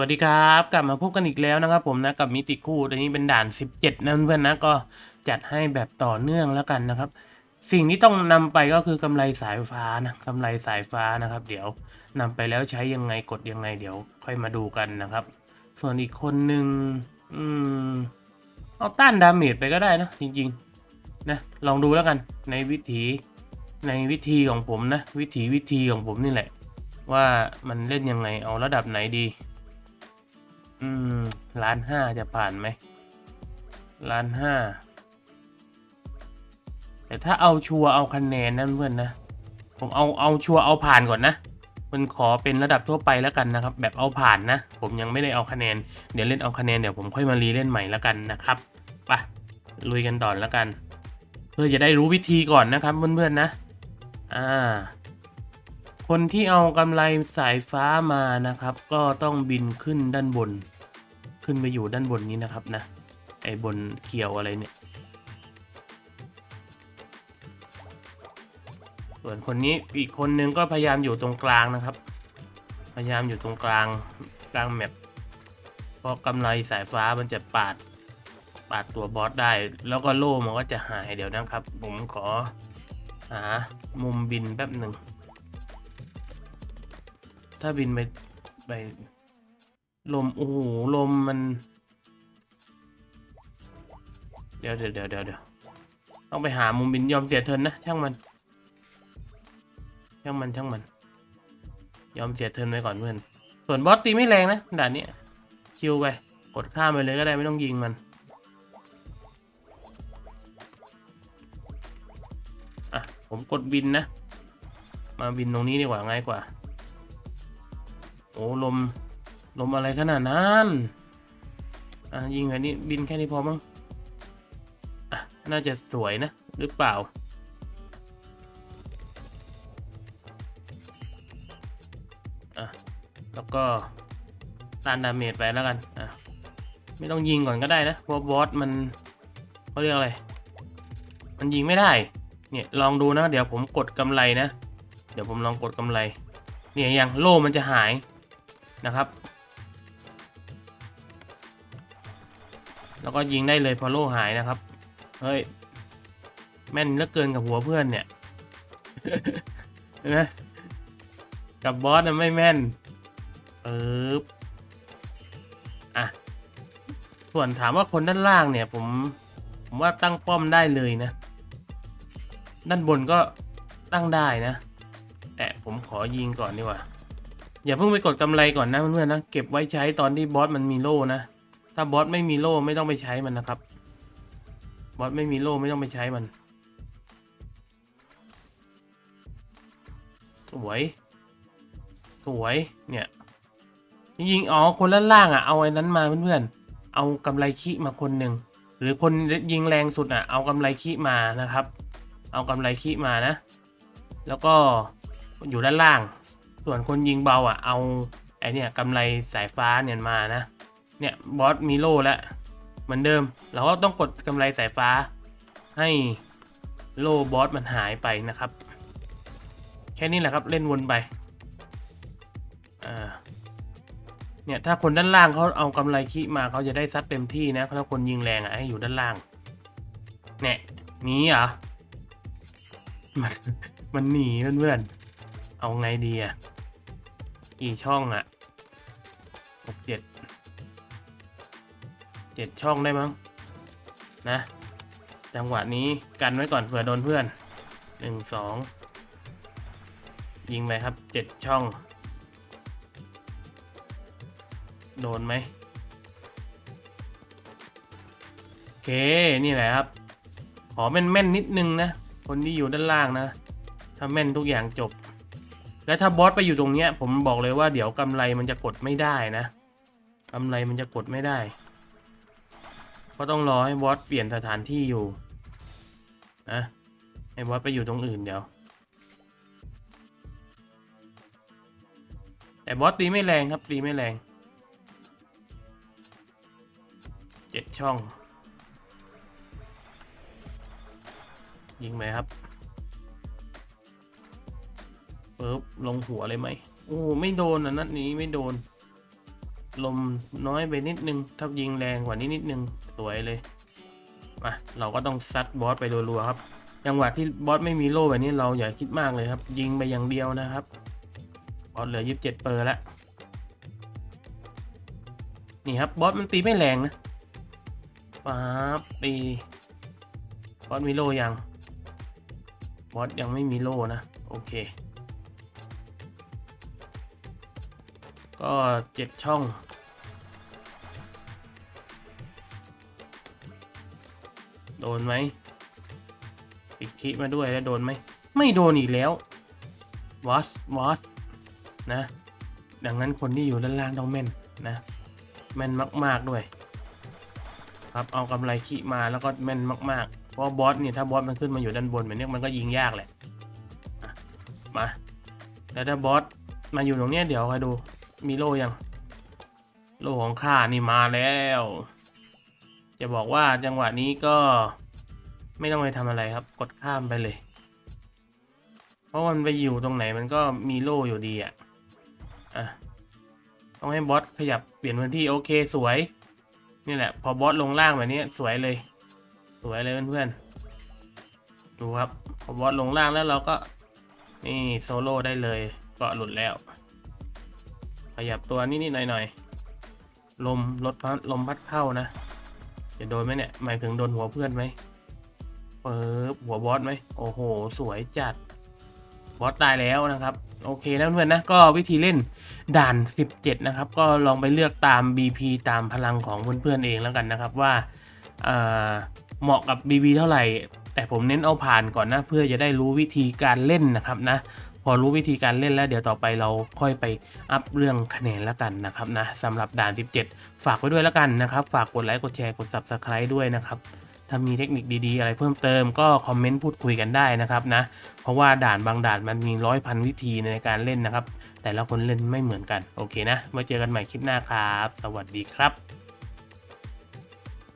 วัสดีครับ กลับมาพบกันอีกแล้วนะครับผมนะกับมิติคู่อันนี้เป็นด่าน 17นะเพื่อนนะก็จัดให้แบบต่อเนื่องแล้วกันนะครับ สิ่งที่ต้องนำไปก็คือกำไรสายฟ้านะกำไรสายฟ้านะครับ เดี๋ยวนำไปแล้วใช้ยังไงกดยังไงเดี๋ยวค่อยมาดูกันนะครับ ส่วนอีกคนหนึ่งอืมเอาต้านดาเมจไปก็ได้นะจริงๆนะลองดูแล้วกันในวิถีในวิธีของผมนะ วิถีวิธีของผมนี่แหละ ว่ามันเล่นยังไงเอาระดับไหนดี อืมล้านห้าจะผ่านไหมล้านห้าแต่ถ้าเอาชัวร์เอาคะแนนนั่นเพื่อนนะ ผมเอาเอาชัวร์เอาผ่านก่อนนะมันขอเป็นระดับทั่วไปแล้วกันนะครับ แบบเอาผ่านนะ ผมยังไม่ได้เอาคะแนน เดี๋ยวเล่นเอาคะแนนเดี๋ยวผมค่อยมารีเล่นใหม่แล้วกันนะครับไปลุยกันต่อแล้วกัน เพื่อจะได้รู้วิธีก่อนนะครับเพื่อนๆนะ อ่า คนที่เอากำไรสายฟ้ามานะครับ ก็ต้องบินขึ้นด้านบน ขึ้นไปอยู่ด้านบนนี้นะครับนะ ไอ้บนเขียวอะไรเนี่ย ส่วนคนนี้อีกคนนึงก็พยายามอยู่ตรงกลางนะครับ พยายามอยู่ตรงกลางกลางแมปเพราะกำไรสายฟ้ามันจะปาดปาดตัวบอสได้ แล้วก็โล่มันก็จะหายเดี๋ยวนะครับ ผมขอหามุมบินแป๊บหนึ่ง ถ้าบินไปไปลม โอ้โห ลมมัน เดี๋ยวเดี๋ยวเดี๋ยวเดี๋ยวเดี๋ยวต้องไปหามุมบินยอมเสียเทินนะ ช่างมัน ช่างมันช่างมัน ยอมเสียเทินไว้ก่อนเพื่อน ส่วนบอสตีไม่แรงนะด่านนี้ชิวไป กดข้ามไปเลยก็ได้ไม่ต้องยิงมัน อะ ผมกดบินนะ มาบินตรงนี้ดีกว่าง่ายกว่า โอ้ลม ลมอะไรขนาดนั้นอะยิงแค่นี้บินแค่นี้พอมั้งอะน่าจะสวยนะ หรือเปล่า อะ แล้วก็ตานดาเมจไปแล้วกันอะไม่ต้องยิงก่อนก็ได้นะเพราะบอสมันเขาเรียกอะไร มันยิงไม่ได้ เนี่ยลองดูนะ เดี๋ยวผมกดกำไรนะ เดี๋ยวผมลองกดกำไร เนี่ยอย่างโล่มันจะหาย นะครับแล้วก็ยิงได้เลยพอโล่หายนะครับ เฮ้ย แม่นเหลือเกินกับหัวเพื่อนเนี่ยนไหมกับบอสนะไม่แม่นปึ๊บอะ ส่วนถามว่าคนด้านล่างเนี่ย ผม ผมว่าตั้งป้อมได้เลยนะ ด้านบนก็ตั้งได้นะ แต่ผมขอยิงก่อนดีกว่า อย่าเพิ่งไปกดกำไรก่อนนะเพื่อนๆนะเก็บไว้ใช้ตอนที่บอสมันมีโล่นะถ้าบอสไม่มีโล่ไม่ต้องไปใช้มันนะครับ บอสไม่มีโล่ไม่ต้องไปใช้มันสวยสวยเนี่ยจริงๆอ๋อคนล่างอะเอาไอ้นั้นมาเพื่อนๆเอากำไรขี้มาคนหนึ่งหรือคนยิงแรงสุดอะเอากำไรขี้มานะครับ เอากำไรขี้มานะ แล้วก็อยู่ด้านล่าง ส่วนคนยิงเบาอะเอาไอเนี่ยกำไรสายฟ้าเนี่ยมานะ เนี่ยบอสมีโล่แล้วเหมือนเดิม เราก็ต้องกดกำไรสายฟ้า ให้โล่บอสมันหายไปนะครับ แค่นี้แหละครับเล่นวนไปอ่าเนี่ยถ้าคนด้านล่างเขาเอากำไรขี้มาเขาจะได้ซัดเต็มที่นะถ้าคนยิงแรงอะให้อยู่ด้านล่างเนี่ยหนีเหรอมันมันหนีเพื่อนๆเอาไงดีอะ กี่ช่องอะหกเจ็ดเจ็ดช่องได้มั้งนะ จังหวะนี้กันไว้ก่อนเผื่อโดนเพื่อนหนึ่งสองยิงไปครับเจ็ดช่อง โดนไหมโอเค นี่แหละครับ ขอแม่นๆนิดนึงนะ คนที่อยู่ด้านล่างนะ ถ้าแม่นทุกอย่างจบ และถ้าบอสไปอยู่ตรงเนี้ย ผมบอกเลยว่าเดี๋ยวกำไรมันจะกดไม่ได้นะกำไรมันจะกดไม่ได้ ก็ต้องรอให้บอสเปลี่ยนสถานที่อยู่นะให้บอสไปอยู่ตรงอื่นเดี๋ยว แต่บอสตีไม่แรงครับตีไม่แรงเจ็ดช่อง ยิงไหมครับ ปึ๊บลงหัวเลยไหมโอ้ไม่โดนอะนัดนี้ไม่โดน ลมน้อยไปนิดนึงถ้ายิงแรงกว่านี้นิดนึงสวยเลยมาเราก็ต้องซัดบอสไปรัวๆครับจังหวะที่บอสไม่มีโล่แบบนี้เราอย่าคิดมากเลยครับ ยิงไปอย่างเดียวนะครับ บอสเหลือยี่สิบเจ็ดเปอร์แล้วนี่ครับบอสมันตีไม่แรงนะป๊าบตีบอสมีโล่ยังบอสยังไม่มีโล่นะ โอเค ก็เจ็ดช่อง โดนไหมปิดคิมาด้วยแล้วโดนไหม ไม่โดนอีกแล้ววอสวอสนะ ดังนั้นคนที่อยู่ด้านล่างต้องแม่นนะ แม่นมากๆด้วย ครับเอากำไรขี้มาแล้วก็แม่นมากๆ เพราะบอสเนี่ยถ้าบอสมันขึ้นมาอยู่ด้านบนแบบนี้มันก็ยิงยากแหละมา แล้วถ้าบอสมาอยู่ตรงเนี้ยเดี๋ยวคอยดู มีโล่ยัง โล่ของข้านี่มาแล้ว จะบอกว่าจังหวะนี้ก็ไม่ต้องไปทำอะไรครับ กดข้ามไปเลย เพราะมันไปอยู่ตรงไหนมันก็มีโล่อยู่ดีอะอะ ต้องให้บอสขยับเปลี่ยนพื้นที่โอเคสวย นี่แหละ พอบอสลงล่างแบบนี้สวยเลย สวยเลยเพื่อนๆ ดูครับ พอบอสลงล่างแล้วเราก็นี่โซโล่ได้เลยเกาะหลุดแล้ว ขยับตัวนิดๆหน่อยๆลมลดพัดลมพัดเข้านะจะโดนไหมเนี่ยหมายถึงโดนหัวเพื่อนไหมเปิบหัวบอสไหมโอ้โห สวยจัดบอสตายแล้วนะครับ โอเคนะเพื่อนนะก็วิธีเล่นด่าน 17 นะครับ ก็ลองไปเลือกตาม BP ตามพลังของเพื่อนๆเองแล้วกันนะครับว่าเเหมาะกับ BB เท่าไหร่ แต่ผมเน้นเอาผ่านก่อนนะ เพื่อจะได้รู้วิธีการเล่นนะครับนะ พอรู้วิธีการเล่นแล้วเดี๋ยวต่อไปเราค่อยไปอัพเรื่องคะแนนแล้วกันนะครับนะสำหรับด่าน 17 ฝากไว้ด้วยแล้วกันนะครับ ฝากกดไลค์กดแชร์กด Subscribe ด้วยนะครับถ้ามีเทคนิคดีๆ อะไรเพิ่มเติมก็คอมเมนต์พูดคุยกันได้นะครับนะ เพราะว่าด่านบางด่านมันมีร้อยพันวิธีในการเล่นนะครับ แต่ละคนเล่นไม่เหมือนกัน โอเคนะไว้เจอกันใหม่คลิปหน้าครับ สวัสดีครับ